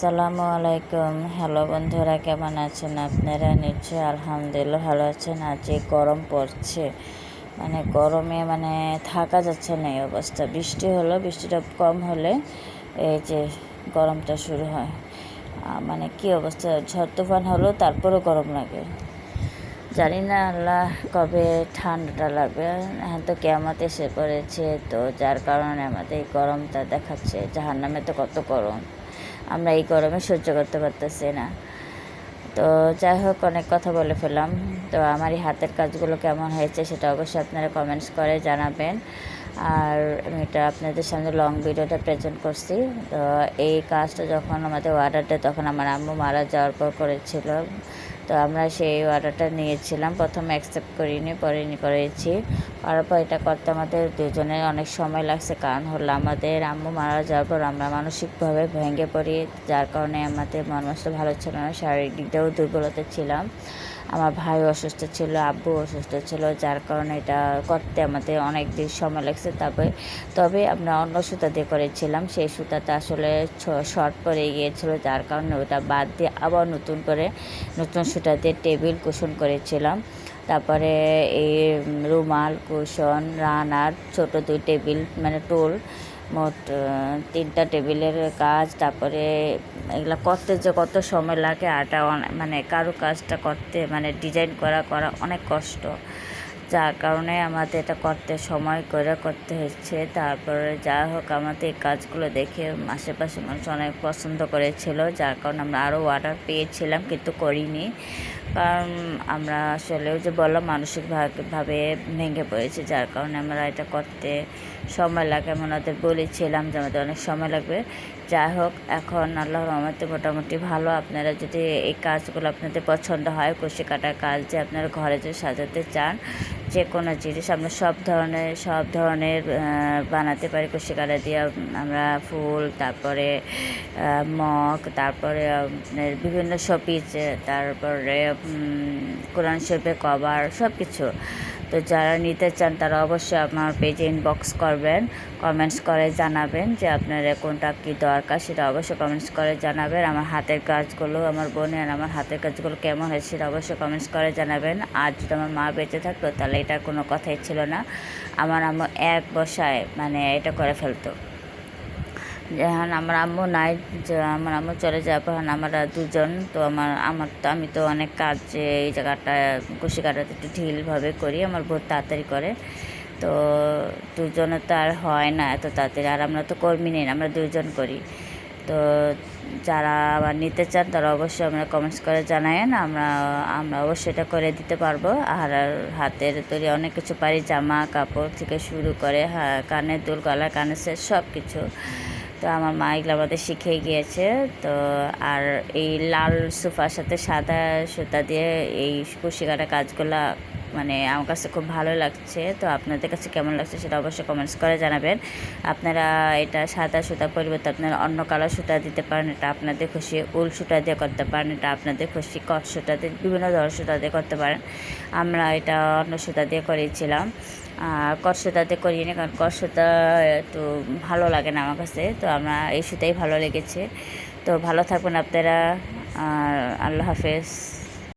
আসসালামু আলাইকুম। হ্যালো বন্ধুরা, কেমন আছেন আপনারা? নিশ্চয়ই আলহামদুলিল্লাহ ভালো আছেন। আজ গরম পড়ছে মানে গরমে মানে থাকা যাচ্ছে না এই অবস্থা। বৃষ্টি হলো, বৃষ্টিটা কম হলে এই যে গরমটা শুরু হয়। মানে কি অবস্থা? ঝড় তুফান হলো, তারপরেও গরম লাগে। জানি না আল্লাহ কবে ঠান্ডাটা লাগবে। এখন তো কেমত এসে পড়েছে, তো যার কারণে আমাদের গরমটা দেখাচ্ছে। জাহান্নামে তো কত গরম। আমরা এই গরমে সহ্য করতে পারতেছি না। তো যাই হোক অনেক কথা বলে ফেলাম তো আমার এই হাতের কাজগুলো কেমন হয়েছে সেটা অবশ্যই আপনারা কমেন্টস করে জানাবেন। আর আমি এটা আপনাদের সামনে লং ভিডিওটা প্রেজেন্ট করছি। তো এই কাজটা যখন আমাদের দেয়, তখন আমার আম্মু মারা যাওয়ার পর করেছিল। তো আমরা সেই অর্ডারটা নিয়েছিলাম। প্রথম অ্যাকসেপ্ট করিনি পরে করেছি। করার পর এটা করতে আমাদের দুজনের অনেক সময় লাগছে, কারণ হলো আমাদের আম্মু মারা যাওয়ার পর আমরা মানসিকভাবে ভেঙে পড়ি, যার কারণে আমাদের মন ভালো ছিল না, শারীরিক দিক দিয়েও দুর্বলতা ছিলাম। আমার ভাই অসুস্থ ছিল আব্বু অসুস্থ ছিল, যার কারণে এটা করতে আমাদের অনেক দিন সময় লাগছে তবে তবে আমরা অন্য সুতা দিয়ে করেছিলাম। সেই সুতাটা আসলে শর্ট পরে গিয়েছিল, যার কারণে ওটা বাদ দিয়ে আবার নতুন করে নতুন সুতা দিয়ে টেবিল কুশন করেছিলাম। তারপরে এই রুমাল, কুশন, রানার, ছোট দুই টেবিল মানে টোল, মোট তিনটা টেবিলের কাজ, তারপরে এগুলো করতে যে কত সময় লাগে, আটা মানে কারও কাজটা করতে মানে ডিজাইন করা করা অনেক কষ্ট। যার কারণে আমাদের এটা করতে সময় করে করতে হচ্ছে। তারপরে যা হোক, আমাদের এই কাজগুলো দেখে আশেপাশে মানুষ অনেক পছন্দ করেছিল, যার কারণে আমরা আরও অর্ডার পেয়েছিলাম, কিন্তু করিনি। কারণ আমরা আসলে ওই যে বললাম, মানসিকভাবে ভেঙে পড়েছি, যার কারণে আমরা এটা করতে সময় লাগে। আমি ওনাদের বলেছিলাম যে আমাদের অনেক সময় লাগবে। যাই হোক, এখন আল্লাহ রহমতে মোটামুটি ভালো। আপনারা যদি এই কাজগুলো আপনাদের পছন্দ হয় কুশি কাটার কাজ যে আপনারা ঘরে যে সাজাতে চান, যে কোনো জিনিস আমরা সব ধরনের সব ধরনের বানাতে পারি কুশি কাটা দিয়ে। আমরা ফুল, তারপরে মগ, তারপরে আপনার বিভিন্ন শপিস তারপরে কোরআন শরীফের কভার সব কিছু তো যারা নিতে চান তারা অবশ্যই আমার পেজে ইনবক্স করবেন কমেন্টস করে জানাবেন যে আপনার কোনটা কী দরকার সেটা অবশ্যই কমেন্টস করে জানাবেন। আমার হাতের কাজগুলো, আমার বোনের আমার হাতের কাজগুলো কেমন হয় সেটা অবশ্যই কমেন্টস করে জানাবেন। আর যদি আমার মা বেঁচে থাকতো তাহলে এটা কোনো কথাই ছিল না। আমার আমার এক বসায় মানে এটা করে ফেলতো। যখন আমার আম্মু নাই আমার আম্মু চলে পর আমরা দুজন, তো আমার আমার তো, আমি তো অনেক কাজ এই জায়গাটা কুশি কাটাতে একটু ঢিলভাবে করি, আমার বহুত তাড়াতাড়ি করে। তো দুজনে তো আর হয় না এত তাড়াতাড়ি, আর আমরা তো কর্মী নেই, আমরা দুজন করি। তো যারা আবার নিতে চান, তারা অবশ্যই আমরা কমেন্টস করে জানায়েন, আমরা আমরা অবশ্যই এটা করে দিতে পারব। আর আর হাতের তৈরি অনেক কিছু পারি, জামা কাপড় থেকে শুরু করে হ্যাঁ কানের দুল গলা কানের সেট সব কিছু তো আমার মা এগুলো আমাদের শিখিয়ে গিয়েছে। তো আর এই লাল সোফার সাথে সাদা সুতা দিয়ে এই কুশি কাটা কাজগুলা মানে আমার কাছে খুব ভালো লাগছে। তো আপনাদের কাছে কেমন লাগছে সেটা অবশ্যই কমেন্টস করে জানাবেন। আপনারা এটা সাদা সুতা পরিবর্তে আপনারা অন্য কালার সুতা দিতে পারেন, এটা আপনাদের খুশি উল সুতা দিয়ে করতে পারেন, এটা আপনাদের খুশি কট সুতা দিয়ে, বিভিন্ন ধরনের সুতা দিয়ে করতে পারেন। আমরা এটা অন্য সুতা দিয়ে করেছিলাম। আর কট করিয়ে নি কারণ কট একটু ভালো লাগে না আমার কাছে। তো আমরা এই সুতাই ভালো লেগেছে। তো ভালো থাকবেন আপনারা। আর আল্লাহ হাফেজ।